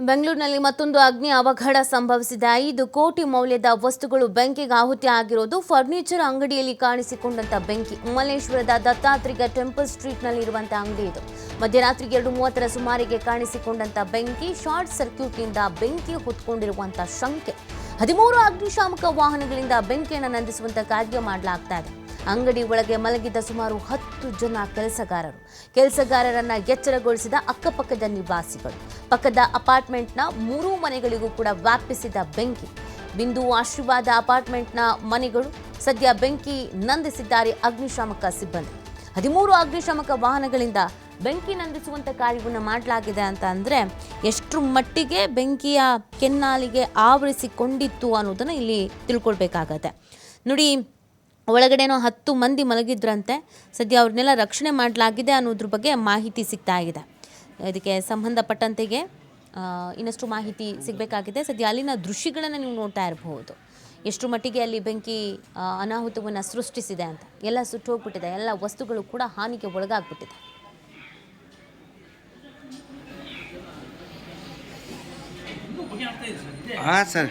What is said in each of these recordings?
ಬೆಂಗಳೂರಿನಲ್ಲಿ ಮತ್ತೊಂದು ಅಗ್ನಿ ಅವಘಡ ಸಂಭವಿಸಿದೆ. ಐದು ಕೋಟಿ ಮೌಲ್ಯದ ವಸ್ತುಗಳು ಬೆಂಕಿಗೆ ಆಹುತಿ ಆಗಿರೋದು ಫರ್ನಿಚರ್ ಅಂಗಡಿಯಲ್ಲಿ ಕಾಣಿಸಿಕೊಂಡಂತ ಬೆಂಕಿ. ಮಲ್ಲೇಶ್ವರದ ದತ್ತಾತ್ರಿಗ ಟೆಂಪಲ್ ಸ್ಟ್ರೀಟ್ನಲ್ಲಿ ಇರುವಂತಹ ಅಂಗಡಿ ಇದು. ಮಧ್ಯರಾತ್ರಿ ಎರಡು ಮೂವತ್ತರ ಸುಮಾರಿಗೆ ಕಾಣಿಸಿಕೊಂಡಂತ ಬೆಂಕಿ ಶಾರ್ಟ್ ಸರ್ಕ್ಯೂಟ್ನಿಂದ ಬೆಂಕಿ ಹೊತ್ಕೊಂಡಿರುವಂತಹ ಶಂಕೆ. ಹದಿಮೂರು ಅಗ್ನಿಶಾಮಕ ವಾಹನಗಳಿಂದ ಬೆಂಕಿಯನ್ನು ನಂದಿಸುವಂತ ಕಾರ್ಯ ಮಾಡಲಾಗ್ತಾ ಇದೆ. ಅಂಗಡಿ ಒಳಗೆ ಮಲಗಿದ್ದ ಸುಮಾರು ಹತ್ತು ಜನ ಕೆಲಸಗಾರರು. ಕೆಲಸಗಾರರನ್ನ ಎಚ್ಚರಗೊಳಿಸಿದ ಅಕ್ಕಪಕ್ಕದ ನಿವಾಸಿಗಳು. ಪಕ್ಕದ ಅಪಾರ್ಟ್ಮೆಂಟ್ನ ಮೂರು ಮನೆಗಳಿಗೂ ಕೂಡ ವ್ಯಾಪಿಸಿದ ಬೆಂಕಿ. ಬಿಂದು ಆಶೀರ್ವಾದ ಅಪಾರ್ಟ್ಮೆಂಟ್ನ ಮನೆಗಳು ಸದ್ಯ ಬೆಂಕಿ ನಂದಿಸಿದ್ದಾರೆ ಅಗ್ನಿಶಾಮಕ ಸಿಬ್ಬಂದಿ. ಹದಿಮೂರು ಅಗ್ನಿಶಾಮಕ ವಾಹನಗಳಿಂದ ಬೆಂಕಿ ನಂದಿಸುವಂತ ಕಾರ್ಯವನ್ನು ಮಾಡಲಾಗಿದೆ ಅಂತ ಅಂದರೆ ಎಷ್ಟರ ಮಟ್ಟಿಗೆ ಬೆಂಕಿಯ ಕೆನ್ನಾಲಿಗೆ ಆವರಿಸಿಕೊಂಡಿತ್ತು ಅನ್ನೋದನ್ನು ಇಲ್ಲಿ ತಿಳ್ಕೊಳ್ಬೇಕಾಗತ್ತೆ. ನೋಡಿ ಒಳಗಡೆನೋ ಹತ್ತು ಮಂದಿ ಮಲಗಿದ್ರಂತೆ, ಸದ್ಯ ಅವ್ರನ್ನೆಲ್ಲ ರಕ್ಷಣೆ ಮಾಡಲಾಗಿದೆ ಅನ್ನೋದ್ರ ಬಗ್ಗೆ ಮಾಹಿತಿ ಸಿಗ್ತಾ ಇದೆ. ಇದಕ್ಕೆ ಸಂಬಂಧಪಟ್ಟಂತೆಗೆ ಇನ್ನಷ್ಟು ಮಾಹಿತಿ ಸಿಗಬೇಕಾಗಿದೆ. ಸದ್ಯ ಅಲ್ಲಿನ ದೃಶ್ಯಗಳನ್ನು ನೀವು ನೋಡ್ತಾ ಇರಬಹುದು. ಎಷ್ಟು ಮಟ್ಟಿಗೆ ಅಲ್ಲಿ ಬೆಂಕಿ ಅನಾಹುತವನ್ನು ಸೃಷ್ಟಿಸಿದೆ ಅಂತ. ಎಲ್ಲ ಸುಟ್ಟು ಹೋಗ್ಬಿಟ್ಟಿದೆ. ಎಲ್ಲ ವಸ್ತುಗಳು ಕೂಡ ಹಾನಿಗೆ ಒಳಗಾಗ್ಬಿಟ್ಟಿದೆ. ಹಾಂ, ಸರ್.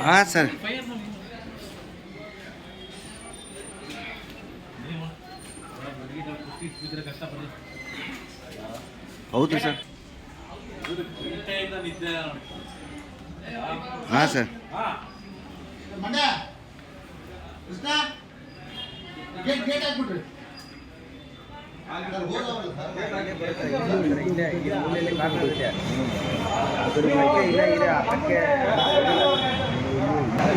ಹಾಂ ಸರ್. ಹೌದು ಸರ್. ಹಾಂ sir. Mandya Krishna gate gate ಹಾಕ್ಬಿಡ್ರಿ sir ಹೋದವಲ್ಲ sir ಇಲ್ಲೇ ಈ ಮೂಲೆಯಲ್ಲಿ ಕಾರ್ ಬರುತ್ತೆ ಅದ್ರ ಬಗ್ಗೆ ಇಲ್ಲ ಇಲ್ಲ ಅದಕ್ಕೆ